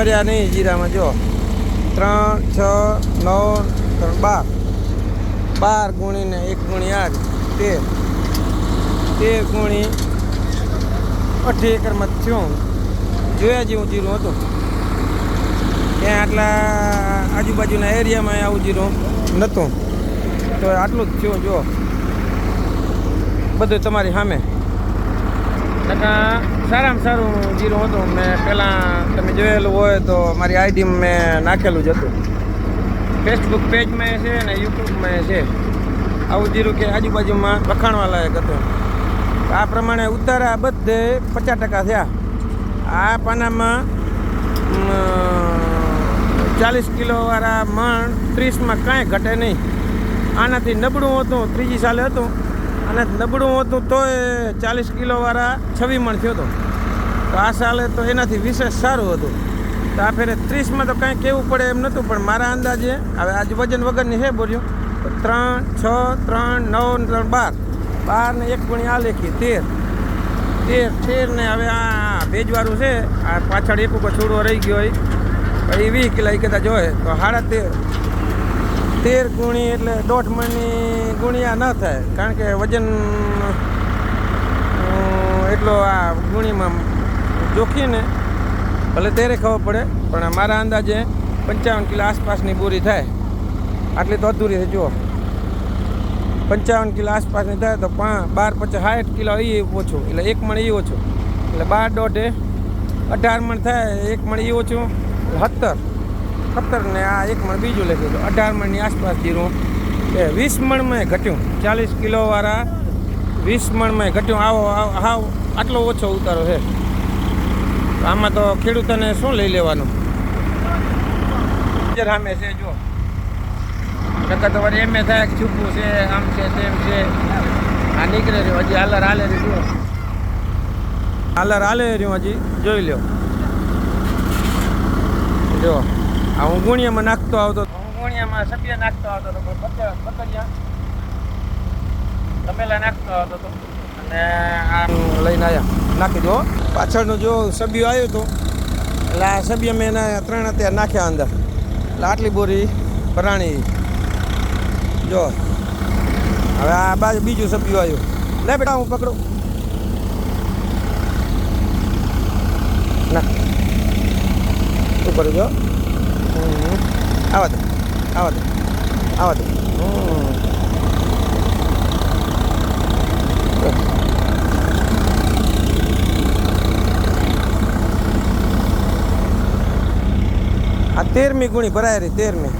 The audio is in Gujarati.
વર્યા નહીં જીરામાં જો. ત્રણ, છ, નવ, ત્રણ, બાર. બાર ગુણીને એક ગુણી આઠ. તેર. તેર ગુણી અઢી એકરમાં થયું. જોયા જેવું જીરું હતું. ત્યાં આટલા આજુબાજુના એરિયામાં આવું જીરું નહોતું. તો આટલું જ થયું, જો. બધું તમારી સામે. ટકા સારામાં સારું જીરું હતું. મેં પહેલાં તમે જોયેલું હોય તો મારી આઈડીમાં મેં નાખેલું જ હતું. ફેસબુક પેજમાં છે ને યુટ્યુબમાં છે. આવું જીરું કે આજુબાજુમાં વખાણવા લાયક હતું. આ પ્રમાણે ઉતારા બધે પચાસ ટકા થયા. આ પાનામાં ચાલીસ કિલોવાળા મણ ત્રીસમાં કાંઈ ઘટે નહીં. આનાથી નબળું હતું, ત્રીજી સાલે હતું. અને નબળું હતું તોય ચાલીસ કિલોવાળા છવ્વી મણ થયો હતો તો આ સાલે તો એનાથી વિશેષ સારું હતું. તો આ ફેરે ત્રીસમાં તો કાંઈ કહેવું પડે એમ નહોતું, પણ મારા અંદાજે, હવે આજે વજન વગરની છે બોલ્યો, તો ત્રણ, છ, ત્રણ, નવ, ત્રણ, બાર. બાર ને એક ગુણી આ લેખી, તેર. તેર તેર ને હવે આ ભેજવાળું છે, આ પાછળ એક ઉપર છોડવો રહી ગયો હોય એ વીસ કિલો એ કદાચ હોય, તો સાડા તેર. તેર ગુણી એટલે દોઢ મણની ગુણિયા ન થાય, કારણ કે વજન એટલો આ ગુણીમાં જોખીને ભલે તેરે ખબર પડે, પણ મારા અંદાજે પંચાવન કિલો આસપાસની બોરી થાય. આટલી તો અધૂરી છે, જુઓ. પંચાવન કિલો આસપાસની થાય તો બાર પચાસ સાઠ કિલો એ ઓછું, એટલે એક મણ એ ઓછું. એટલે બાર દોઢે અઢાર મણ થાય, એક મણ એ ઓછું સત્તર. સત્તર ને આ એક મણ બીજું લખ્યું તો અઢાર મણની આસપાસ જીરું. એ વીસ મણમાં ઘટ્યું. ચાલીસ કિલોવાળા વીસ મણમાં ઘટ્યું. આવો હાવ, આટલો ઓછો ઉતારો છે. આમાં તો ખેડૂતોને શું લઈ લેવાનું? સામે છે જો નકર તો વળી એમ થાય કે છૂપું છે, આમ છે, તેમ છે. આ નીકળે રહ્યું. હજી હાલર હાલે રહ્યું હાલર હાલે રહ્યું હજી. જોઈ લ્યો. જો આ હું ગુણિયામાં નાખતો આવતો હું ગુણિયામાં સભ્ય નાખતો આવતો હતો પણ તમેલા નાખતો આવતો હતો. અને આમ લઈને આવ્યા નાખી દો પાછળનો જો સભ્ય આવ્યું હતો એટલે આ સભ્ય મેં એના ત્રણ અત્યારે નાખ્યા અંદર. એટલે આટલી બોરી ભરાણી જો. હવે આ બાજુ બીજું સભ્યું આવ્યું. લે બેટા હું પકડું. ના. શું કરું છો. આવા દે આવા દે આવા દે હમ. આ તેરમી ગુણી ભરાય રહી તેરમી